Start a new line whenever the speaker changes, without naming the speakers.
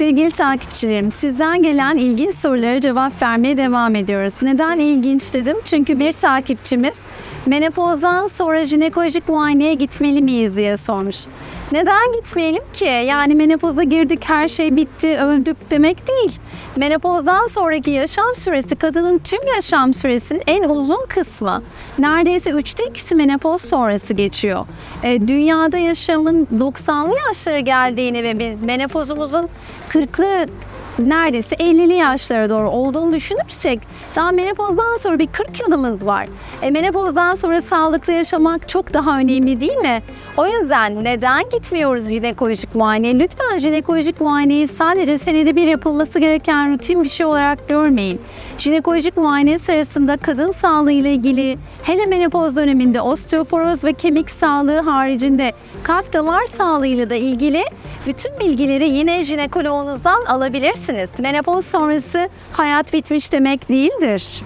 Sevgili takipçilerim, sizden gelen ilginç sorulara cevap vermeye devam ediyoruz. Neden ilginç dedim? Çünkü bir takipçimiz menopozdan sonra jinekolojik muayeneye gitmeli miyiz diye sormuş. Neden gitmeyelim ki? Yani menopoza girdik, her şey bitti, öldük demek değil. Menopozdan sonraki yaşam süresi kadının tüm yaşam süresinin en uzun kısmı. Neredeyse üçte ikisi menopoz sonrası geçiyor. E, dünyada yaşamın 90'lı yaşlara geldiğini ve menopozumuzun 40'lı neredeyse 50'li yaşlara doğru olduğunu düşünürsek daha menopozdan sonra bir 40 yılımız var. E, menopozdan sonra sağlıklı yaşamak çok daha önemli değil mi? O yüzden neden gitmiyoruz jinekolojik muayeneye? Lütfen jinekolojik muayeneyi sadece senede bir yapılması gereken rutin bir şey olarak görmeyin. Jinekolojik muayene sırasında kadın sağlığı ile ilgili hele menopoz döneminde osteoporoz ve kemik sağlığı haricinde kalp damar sağlığıyla da ilgili bütün bilgileri yine jinekoloğunuzdan alabilirsiniz. Menopoz sonrası hayat bitmiş demek değildir.